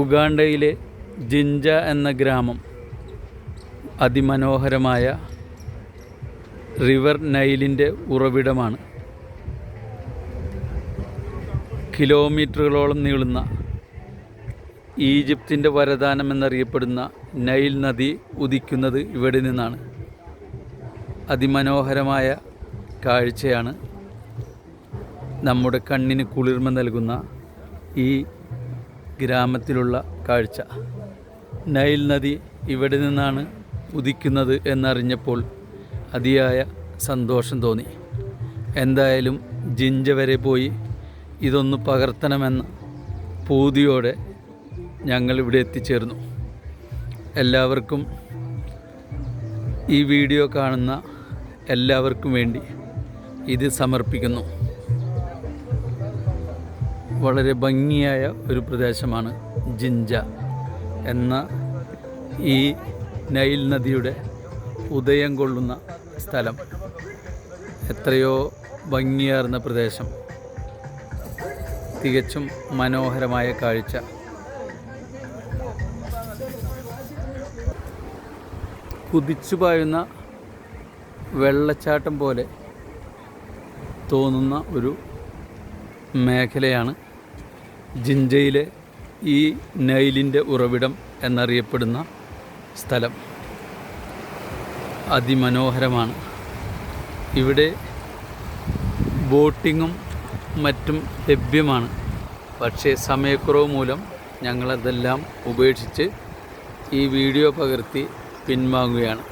ഉഗാണ്ടയിലെ ജിഞ്ച എന്ന ഗ്രാമം അതിമനോഹരമായ റിവർ നൈലിന്റെ ഉറവിടമാണ്. കിലോമീറ്ററുകളോളം നീളുന്ന ഈജിപ്തിന്റെ വരദാനം എന്നറിയപ്പെടുന്ന നൈൽ നദി ഉദിക്കുന്നത് ഇവിടെ നിന്നാണ്. അതിമനോഹരമായ കാഴ്ചയാണ് നമ്മുടെ കണ്ണിന് കുളിർമ നൽകുന്ന ഈ ഗ്രാമത്തിലുള്ള കാഴ്ച. നൈൽ നദി ഇവിടെ നിന്നാണ് ഉദിക്കുന്നത് എന്നറിഞ്ഞപ്പോൾ അതിയായ സന്തോഷം തോന്നി. എന്തായാലും ജിഞ്ച വരെ പോയി ഇതൊന്ന് പകർത്തണമെന്ന പൂതിയോടെ ഞങ്ങൾ ഇവിടെ എത്തിച്ചേർന്നു. എല്ലാവർക്കും ഈ വീഡിയോ കാണുന്ന എല്ലാവർക്കും വേണ്ടി ഇത് സമർപ്പിക്കുന്നു. വളരെ ഭംഗിയായ ഒരു പ്രദേശമാണ് ജിഞ്ച എന്ന ഈ നൈൽ നദിയുടെ ഉദയം കൊള്ളുന്ന സ്ഥലം. എത്രയോ ഭംഗിയാർന്ന പ്രദേശം. തികച്ചും മനോഹരമായ കാഴ്ച. കുതിച്ചു പായുന്ന വെള്ളച്ചാട്ടം പോലെ തോന്നുന്ന ഒരു മേഖലയാണ് ജിൻജയിലെ ഈ നൈലിന്റെ ഉറവിടം എന്നറിയപ്പെടുന്ന സ്ഥലം. അതിമനോഹരമാണ്. ഇവിടെ ബോട്ടിങ്ങും മറ്റും ലഭ്യമാണ്. പക്ഷേ സമയക്കുറവ് മൂലം ഞങ്ങളതെല്ലാം ഉപേക്ഷിച്ച് ഈ വീഡിയോ പകർത്തി പിൻവാങ്ങുകയാണ്.